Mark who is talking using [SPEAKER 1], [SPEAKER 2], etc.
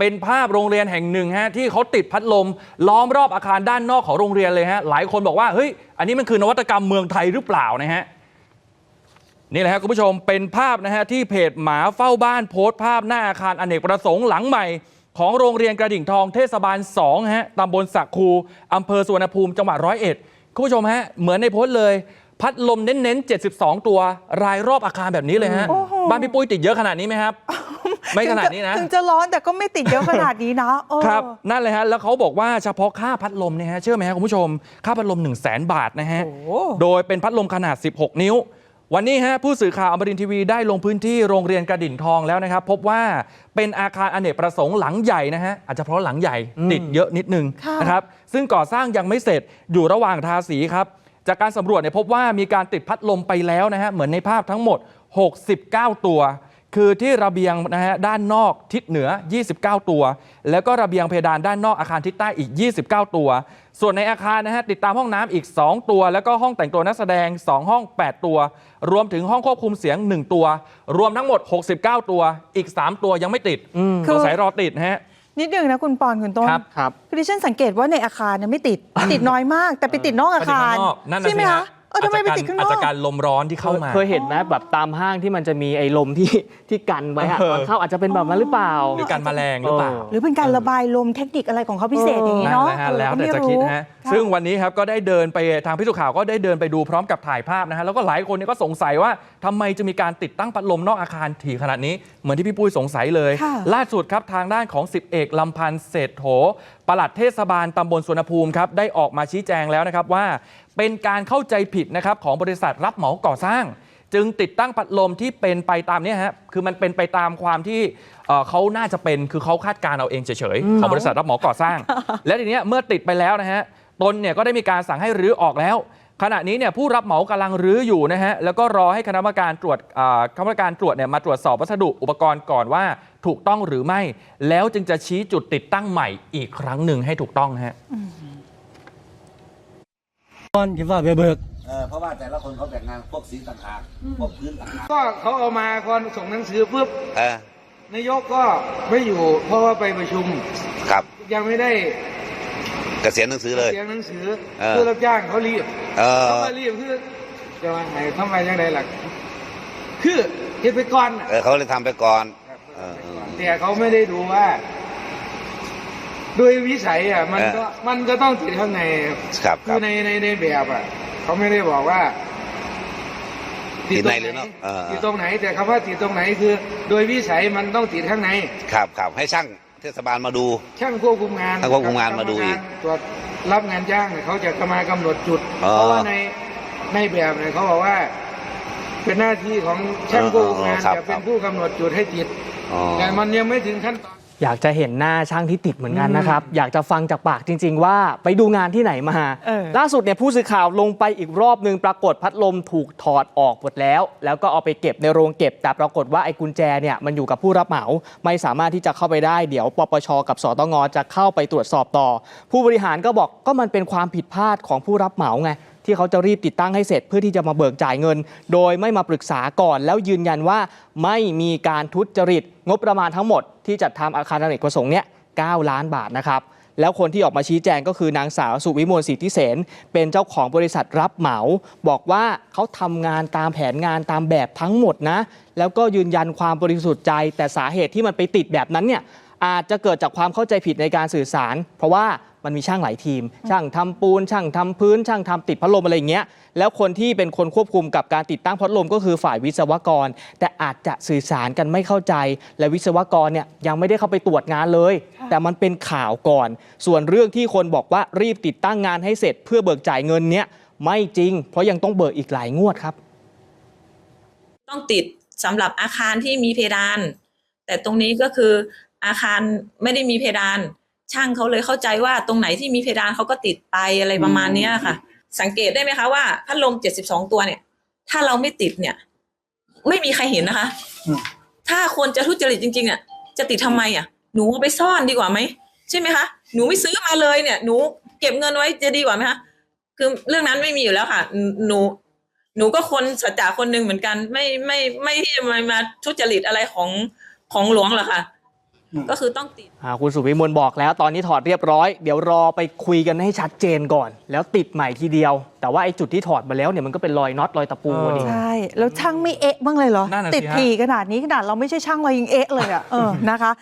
[SPEAKER 1] เป็นภาพโรงเรียนแห่งหนึ่งฮะที่เขาติดพัดลม ล้อมรอบอาคารด้านนอกของโรงเรียนเลยฮะหลายคนบอกว่าเฮ้ยอันนี้มันคือนวัตกรรมเมืองไทยหรือเปล่านะฮะนี่แหละครับคุณผู้ชมเป็นภาพนะฮะที่เพจหมาเฝ้าบ้านโพสต์ภาพหน้าอาคารอเนกประสงค์หลังใหม่ ของโรงเรียนกระดิ่งทองเทศบาล2ฮะตำบลสักคูอำเภอสุวรรณภูมิจังหวัดร้อยเอ็ดคุณผู้ชมฮะเหมือนในโพสต์เลย พัดลมเน้นๆ 72 ตัวรายรอบอาคารแบบนี้เลยฮะ
[SPEAKER 2] โอ้โห
[SPEAKER 1] บ้านพี่ปุ้ยติดเยอะขนาดนี้ไหมครับ ไม่ขนาดนี้นะ
[SPEAKER 2] ถึงจะร้อนแต่ก็ไม่ติดเยอะขนาดนี้นะเออ
[SPEAKER 1] ครับ นั่นเลยฮะ แล้วเขาบอกว่าเฉพาะค่าพัดลมเนี่ยฮะ เชื่อไหมฮะคุณผู้ชม ค่าพัดลม 1 0 0 0 0แบาทนะฮะ
[SPEAKER 2] โอ้โห
[SPEAKER 1] โดยเป็นพัดลมขนาด 16 นิ้ว วันนี้ฮะผู้สื่อข่าวอมรินทร์ทีวีได้ลงพื้นที่โรงเรียนกระดิ่งทองแล้วนะครับ พบว่าเป็นอาคารอเนกประสงค์หลังใหญ่นะฮะอาจจะเพราะหลังใหญ่ติดเยอะนิดนึง
[SPEAKER 2] ค่ะ
[SPEAKER 1] นะครับซึ่งก่อสร้างยังไม่เสร็จอยู่ระหว่างทาสีครับจากการสำรวจเนี่ยพบว่ามีการติดพัดลมไปแล้วนะฮะเหมือนในภาพทั้งหมด 69 ตัว คือที่ระเบียงนะฮะด้านนอกทิศเหนือ 29 ตัว แล้วก็ระเบียงเพดานด้านนอกอาคารทิศใต้อีก 29 ตัว ส่วนในอาคารนะฮะติดตามห้องน้ำอีก 2 ตัว แล้วก็ห้องแต่งตัวนักแสดง 2 ห้อง 8 ตัว รวมถึงห้องควบคุมเสียง 1 ตัว รวมทั้งหมด 69 ตัวอีก 3 ตัวยังไม่ติด
[SPEAKER 2] คือ
[SPEAKER 1] สงสัยรอติดนะฮะ
[SPEAKER 2] นิดนึงนะคุณปอนคุณต้น
[SPEAKER 1] ครับ
[SPEAKER 3] ครับ
[SPEAKER 2] คือดิฉันสังเกตว่าในอาคารเนี่ยไม่ติดติดน้อยมาก แต่ไปติดนอกอาคาร
[SPEAKER 1] ไปติดข้างนอกนั่นน่ะ
[SPEAKER 2] ใช่ไหม
[SPEAKER 1] สิ
[SPEAKER 2] คะ
[SPEAKER 1] ฮะ
[SPEAKER 2] เออทำไมไปติดข้างน
[SPEAKER 1] อาจ
[SPEAKER 2] อก
[SPEAKER 1] จะการลมร้อนที่เข้ามา
[SPEAKER 3] เคยเห็นไหมแบบตามห้างที่มันจะมีไอ้ลมที่ที่กันไว้อะ
[SPEAKER 1] เออ
[SPEAKER 3] ตอนเข้าอาจจะเป็นแบบนั้นหรือเปล่า
[SPEAKER 1] หรือการแมลงหรือเปล่า
[SPEAKER 3] เออ
[SPEAKER 2] หรือเป็นการระบายลมเทคนิคอะไรของเขาพิเศษอย่างนี้
[SPEAKER 1] นั่น
[SPEAKER 2] เนาะ
[SPEAKER 1] แหละฮะ
[SPEAKER 2] เออ
[SPEAKER 1] แล้ว
[SPEAKER 2] ก็
[SPEAKER 1] แต่
[SPEAKER 2] ไม่
[SPEAKER 1] จะ
[SPEAKER 2] รู้
[SPEAKER 1] คิดนะฮะ
[SPEAKER 2] ค่ะ
[SPEAKER 1] ซึ่งวันนี้ครับก็ได้เดินไปทางพิสุข่าวก็ได้เดินไปดูพร้อมกับถ่ายภาพนะฮะแล้วก็หลายคนเนี่ยก็สงสัยว่าทำไมจะมีการติดตั้งพัดลมนอกอาคารถี่ขนาดนี้ เหมือนที่พี่ปุ้ยสงสัยเลย
[SPEAKER 2] ค่ะ
[SPEAKER 1] ล่าสุดครับทางด้านของ 10 เอกลำพันธ์เศรษโถ ปลัดเทศบาลตำบลสวนภูมิครับได้ออกมาชี้แจงแล้วนะครับว่า เป็นการเข้าใจผิดนะครับของบริษัทรับเหมาก่อสร้าง จึงติดตั้งพัดลมที่เป็นไปตามเนี้ฮะคือมันเป็นไปตามความที่เอ่อเขาน่าจะเป็นคือเขาคาดการณ์เอาเองเฉยๆของบริษัทรับเหมาก่อสร้าง และทีเนี้ยเมื่อติดไปแล้วนะฮะตนเนี่ยก็ได้มีการสั่งให้รื้อออกแล้ว ขณะนี้เนี่ยผู้รับเหมากำลังรื้ออยู่นะฮะแล้วก็รอให้คณะกรรมการตรวจอ่าคณะกรรมการตรวจเนี่ยมาตรวจสอบวัสดุอุปกรณ์ก่อนว่าถูกต้องหรือไม่ แล้วจึงจะชี้จุดติดตั้งใหม่อีกครั้งหนึ่งให้ถูกต้องนะฮะ
[SPEAKER 4] ก่อนที่ว่าไปเบิก
[SPEAKER 5] เออเพราะว่าแต่ละคนเขาแบ่งงานพวกสีต่างหากพวกพื้นต่างหาก
[SPEAKER 6] ก็เขาเอามาก่อนส่งหนังสือปุ๊บ
[SPEAKER 5] เออนา
[SPEAKER 6] ยกก็ไม่อยู่เพราะว่าไปประชุม
[SPEAKER 5] ครับ
[SPEAKER 6] ยังไม่ได้
[SPEAKER 5] เกษียณหนังสือเลย
[SPEAKER 6] เสียงหนังสือ
[SPEAKER 5] เออ
[SPEAKER 6] ผู้รับจ้างเขารีบ
[SPEAKER 5] เอ
[SPEAKER 6] เขา
[SPEAKER 5] อ
[SPEAKER 6] มารีบคือจะว่าไงทำไมยังไงล่ะคือเฮ็ดไปก่อนน่ะ
[SPEAKER 5] เออเขาเลยทำไปก่อนเออเออ
[SPEAKER 6] แต่เขาไม่ได้ดูว่าโดยวิสัยอะ มันก็มันก็ต้องติดข้างในครับ
[SPEAKER 5] ครับค
[SPEAKER 6] คื
[SPEAKER 5] รั
[SPEAKER 6] อบในในในแบบอะเขาไม่ได้บอกว่า
[SPEAKER 5] ติดในหรือนอกเออ
[SPEAKER 6] ติดตรงไหน แต่คำว่าติดตรงไหนคือ โดยวิสัยมันต้องติดข้างใน
[SPEAKER 5] ครับครับให้ช่าง เทศบาลมาดู
[SPEAKER 6] ช่างควบคุมงาน
[SPEAKER 5] ช่างควบคุมงานมาดูอีก
[SPEAKER 6] รรตรวจรับงานจ้างเนี่ยเขาจะมากำหนดจุด
[SPEAKER 5] อ๋อ
[SPEAKER 6] เพราะว่าในในแบบเนี่ยเขาบอกว่า เป็นหน้าที่ของช่างควบคุมงาน
[SPEAKER 5] ครับ
[SPEAKER 6] จะเป็
[SPEAKER 5] ครั
[SPEAKER 6] น
[SPEAKER 5] บ
[SPEAKER 6] ผู้กำหนดจุดให้ติด
[SPEAKER 5] อ๋อ
[SPEAKER 6] แต่มันยังไม่ถึงขั้นตอน
[SPEAKER 3] อยากจะเห็นหน้าช่างที่ติดเหมือนกันนะครับ อยากจะฟังจากปากจริง ๆ ว่าไปดูงานที่ไหนมา
[SPEAKER 2] เออ
[SPEAKER 3] ล่าสุดเนี่ยผู้สื่อข่าวลงไปอีกรอบหนึ่งปรากฏพัดลมถูกถอดออกหมดแล้ว แล้วก็เอาไปเก็บในโรงเก็บ แต่ปรากฏว่าไอ้กุญแจเนี่ยมันอยู่กับผู้รับเหมาไม่สามารถที่จะเข้าไปได้เดี๋ยวปปชกับสตงจะเข้าไปตรวจสอบต่อ ผู้บริหารก็บอกก็มันเป็นความผิดพลาดของผู้รับเหมาไง ที่เขาจะรีบติดตั้งให้เสร็จเพื่อที่จะมาเบิกจ่ายเงิน โดยไม่มาปรึกษาก่อน แล้วยืนยันว่าไม่มีการทุจริต งบประมาณทั้งหมดที่จัดทำอาคารอเนกประสงค์เนี่ย9ล้านบาทนะครับแล้วคนที่ออกมาชี้แจงก็คือนางสาวสุวิมลสิทธิเสนเป็นเจ้าของบริษัทรับเหมา บอกว่าเขาทำงานตามแผนงานตามแบบทั้งหมดนะ แล้วก็ยืนยันความบริสุทธิ์ใจ แต่สาเหตุที่มันไปติดแบบนั้นเนี่ยอาจจะเกิดจากความเข้าใจผิดในการสื่อสาร เพราะว่า มันมีช่างหลายทีม ช่างทำปูน ช่างทำพื้น ช่างทำติดพัดลมอะไรอย่างเงี้ยแล้วคนที่เป็นคนควบคุมกับการติดตั้งพัดลมก็คือฝ่ายวิศวกร แต่อาจจะสื่อสารกันไม่เข้าใจ และวิศวกรเนี่ยยังไม่ได้เข้าไปตรวจงานเลย แต่มันเป็นข่าวก่อน ส่วนเรื่องที่คนบอกว่ารีบติดตั้งงานให้เสร็จ เพื่อเบิกจ่ายเงินเนี้ยไม่จริง เพราะยังต้องเบิกอีกหลายงวดครับ
[SPEAKER 7] ต้องติดสำหรับอาคารที่มีเพดาน แต่ตรงนี้ก็คืออาคารไม่ได้มีเพดาน ช่างเขาเลยเข้าใจว่าตรงไหนที่มีเพดานเขาก็ติดไปอะไรประมาณเนี้ยค่ะ สังเกตได้ไหมคะว่าพัดลม72ตัวเนี่ย ถ้าเราไม่ติดเนี่ย ไม่มีใครเห็นนะคะ ถ้าคนจะทุจริตจริงๆอะจะติดทำไมอะ หนูเอาไปซ่อนดีกว่าไหมใช่ไหมคะหนูไม่ซื้อมาเลยเนี่ยหนูเก็บเงินไว้จะดีกว่าไหมคะคือเรื่องนั้นไม่มีอยู่แล้วค่ะ หนูหนูก็คนสัจจะคนหนึ่งเหมือนกัน ไม่ไม่ไม่ที่จะมามาทุจริตอะไรของของหลวงหรอกค่ะ ก็คือต้องติด
[SPEAKER 3] คุณสุวิมลบอกแล้วตอนนี้ถอดเรียบร้อย เดี๋ยวรอไปคุยกันให้ชัดเจนก่อน แล้วติดใหม่ทีเดียว แต่ว่าไอ้จุดที่ถอดมาแล้วเนี่ยมันก็เป็นรอยน็อตรอยตะปูนี่
[SPEAKER 2] ใช่ แล้วช่างไม่เอะบ้างเลยเหรอ ติดทีขนาดนี้ขนาดเราไม่ใช่ช่างเรายังเอะเลยอะนะคะ